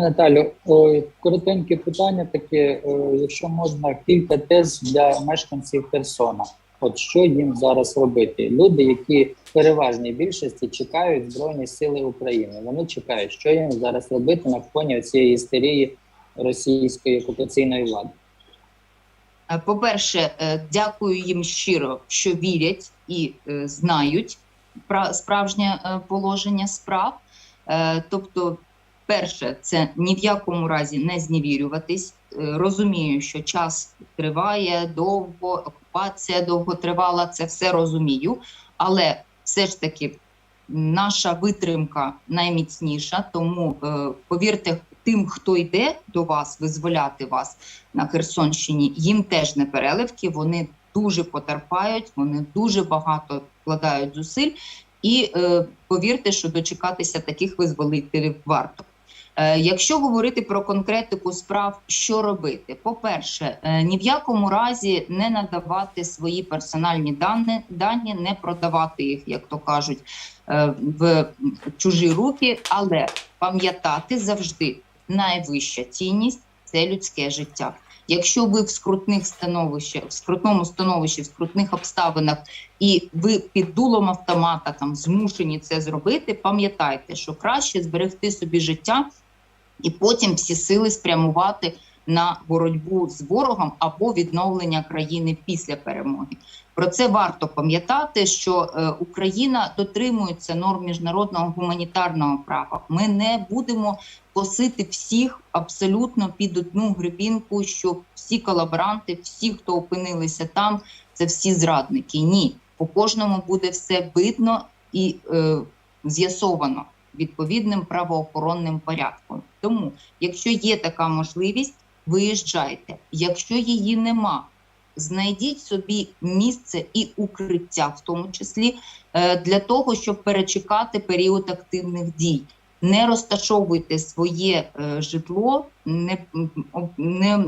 Наталю, коротеньке питання таке, якщо можна, кілька тез для мешканців Херсона. От що їм зараз робити? Люди, які в переважній більшості чекають Збройні Сили України. Вони чекають, що їм зараз робити на фоні цієї істерії російської окупаційної влади. Е, По-перше, е, дякую їм щиро, що вірять і е, знають пра- справжнє положення справ. Тобто, перше, це ні в якому разі не зневірюватись. Е, Розумію, що час триває довго, окупація довго тривала, це все розумію. Але все ж таки наша витримка найміцніша. Тому е, повірте, тим, хто йде до вас, визволяти вас на Херсонщині, їм теж не переливки. Вони дуже потерпають, вони дуже багато вкладають зусиль. І е, повірте, що дочекатися таких визволителів варто. Е, якщо говорити про конкретику справ, що робити? По-перше, е, ні в якому разі не надавати свої персональні дані, дані, не продавати їх, як то кажуть, е, в чужі руки, але пам'ятати завжди найвища цінність це людське життя. Якщо ви в скрутних становищах, в скрутному становищі, в скрутних обставинах, і ви під дулом автомата там змушені це зробити, пам'ятайте, що краще зберегти собі життя і потім всі сили спрямувати на боротьбу з ворогом або відновлення країни після перемоги. Про це варто пам'ятати, що е, Україна дотримується норм міжнародного гуманітарного права. Ми не будемо косити всіх абсолютно під одну грибінку, що всі колаборанти, всі, хто опинилися там, це всі зрадники. Ні, по кожному буде все видно і е, з'ясовано відповідним правоохоронним порядком. Тому, якщо є така можливість, виїжджайте. Якщо її нема, знайдіть собі місце і укриття, в тому числі е, для того, щоб перечекати період активних дій. Не розташовуйте своє е, житло, не, не,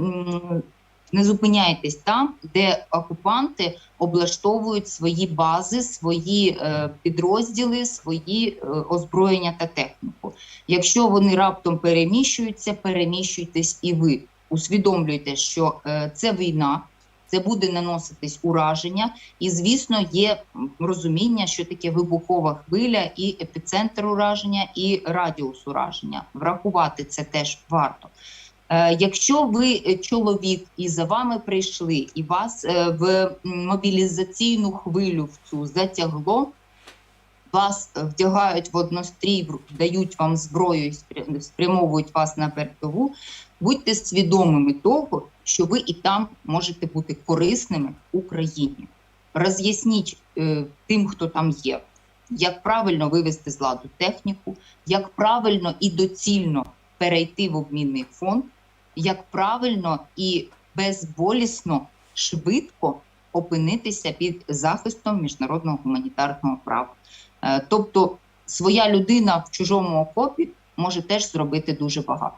не зупиняйтесь там, де окупанти облаштовують свої бази, свої е, підрозділи, свої е, озброєння та техніку. Якщо вони раптом переміщуються, переміщуйтесь і ви. Усвідомлюйте, що е, це війна, це буде наноситись ураження, і звісно, є розуміння, що таке вибухова хвиля, і епіцентр ураження, і радіус ураження. Врахувати це теж варто. Е, Якщо ви е, чоловік і за вами прийшли, і вас е, в мобілізаційну хвилю в цю затягло, вас вдягають в однострій, дають вам зброю і спрямовують вас на передову, будьте свідомими того, що ви і там можете бути корисними Україні. Роз'ясніть е, тим, хто там є, як правильно вивести з ладу техніку, як правильно і доцільно перейти в обмінний фонд, як правильно і безболісно, швидко опинитися під захистом міжнародного гуманітарного права. Е, Тобто, своя людина в чужому окопі може теж зробити дуже багато.